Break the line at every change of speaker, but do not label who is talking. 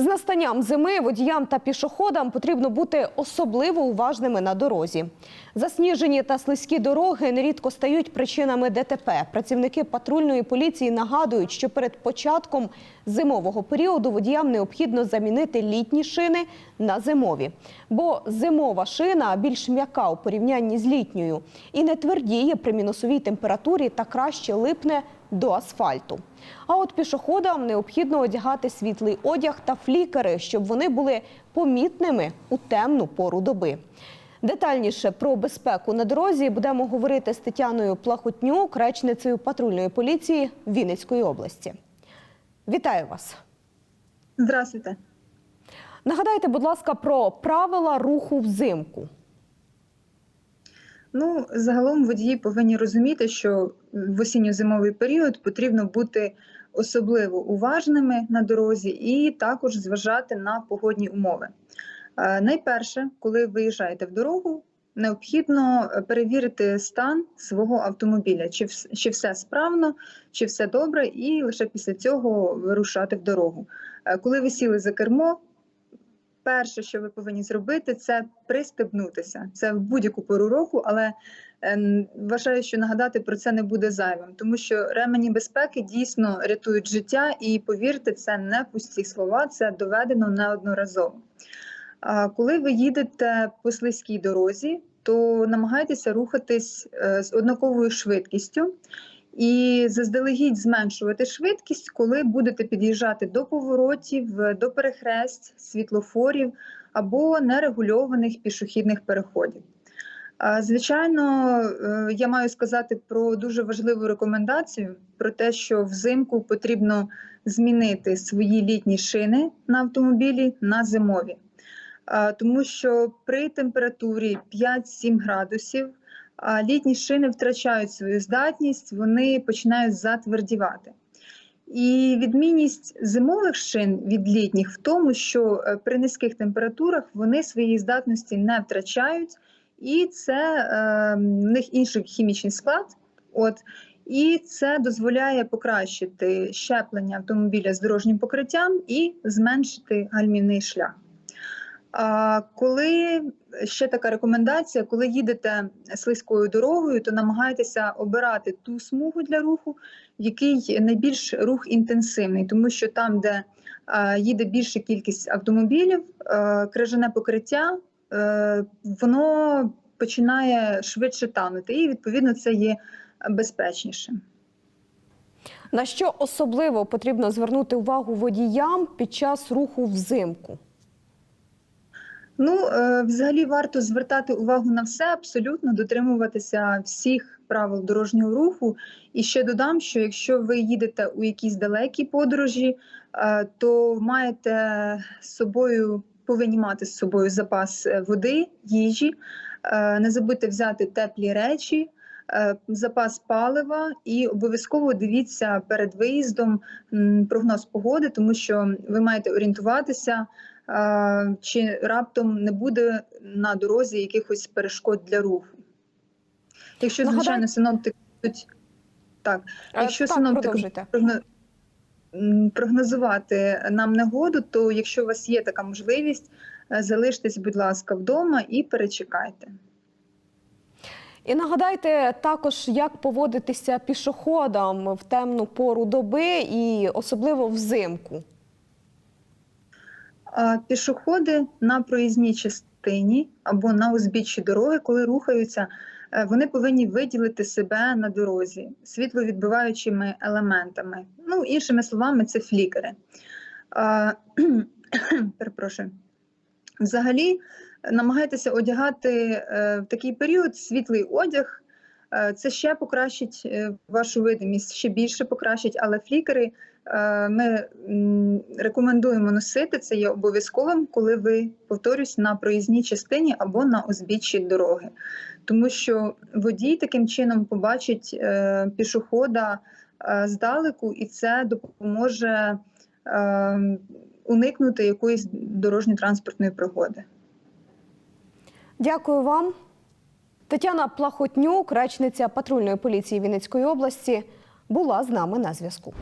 З настанням зими водіям та пішоходам потрібно бути особливо уважними на дорозі. Засніжені та слизькі дороги нерідко стають причинами ДТП. Працівники патрульної поліції нагадують, що перед початком зимового періоду водіям необхідно замінити літні шини на зимові, бо зимова шина більш м'яка у порівнянні з літньою і не твердіє при мінусовій температурі та краще липне до асфальту. А от пішоходам необхідно одягати світлий одяг та флікери, щоб вони були помітними у темну пору доби. Детальніше про безпеку на дорозі будемо говорити з Тетяною Плахотнюк, речницею патрульної поліції Вінницької області. Вітаю вас!
Здравствуйте.
Нагадайте, будь ласка, про правила руху взимку.
Ну, загалом водії повинні розуміти, що в осінньо-зимовий період потрібно бути особливо уважними на дорозі і також зважати на погодні умови. Е, Найперше, коли виїжджаєте в дорогу, необхідно е, перевірити стан свого автомобіля, чи, чи все справно, чи все добре, і лише після цього вирушати в дорогу. Е, Коли ви сіли за кермо, перше, що ви повинні зробити, це пристебнутися. Це в будь-яку пору року, але ем, вважаю, що нагадати про це не буде зайвим, тому що ремені безпеки дійсно рятують життя, і повірте, це не пусті слова, це доведено неодноразово. А коли ви їдете по слизькій дорозі, то намагайтеся рухатись е, з однаковою швидкістю. І заздалегідь зменшувати швидкість, коли будете під'їжджати до поворотів, до перехресть, світлофорів або нерегульованих пішохідних переходів. Звичайно, е, я маю сказати про дуже важливу рекомендацію про те, що взимку потрібно змінити свої літні шини на автомобілі на зимові. Тому що при температурі 5-7 градусів літні шини втрачають свою здатність, вони починають затвердівати. І відмінність зимових шин від літніх в тому, що е, при низьких температурах вони своєї здатності не втрачають, і це е, в них інший хімічний склад. От, і це дозволяє покращити щеплення автомобіля з дорожнім покриттям і зменшити гальмівний шлях. Коли ще така рекомендація, коли їдете слизькою дорогою, то намагайтеся обирати ту смугу для руху, який найбільш рух інтенсивний, тому що там, де їде більша кількість автомобілів, крижане покриття, е, воно починає швидше танути, і відповідно це є безпечніше.
На що особливо потрібно звернути увагу водіям під час руху взимку?
Ну, е, взагалі варто звертати увагу на все, абсолютно дотримуватися всіх правил дорожнього руху. І ще додам, що якщо ви їдете у якісь далекі подорожі, е, то маєте з собою, повинні мати з собою запас е, води, їжі. Не забудьте взяти теплі речі. Запас палива і обов'язково дивіться перед виїздом прогноз погоди, тому що ви маєте орієнтуватися, чи раптом не буде на дорозі якихось перешкод для руху. Якщо, звичайно, синоптики будуть так,
Е,
якщо
так,
синоптики прогнозувати нам негоду, то якщо у вас є така можливість, е, залиштесь, будь ласка, вдома і перечекайте.
І нагадайте також, як поводитися пішоходам в темну пору доби і особливо взимку.
Пішоходи на проїзній частині або на узбіччі дороги, коли рухаються, е, вони повинні виділити себе на дорозі світловідбиваючими елементами. Ну, іншими словами, це флікери. Перепрошую. Взагалі, намагайтеся одягати е, в такий період світлий одяг. Е, Це ще покращить вашу видимість, ще більше покращить, але флікери ми рекомендуємо носити. Це є обов'язковим, коли ви повторюсь на проїзній частині або на узбіччі дороги, тому що водій таким чином побачить е, пішохода е, здалеку, і це допоможе е, уникнути якоїсь дорожньо-транспортної пригоди.
Дякую вам. Тетяна Плахотнюк, речниця патрульної поліції Вінницької області, була з нами на зв'язку.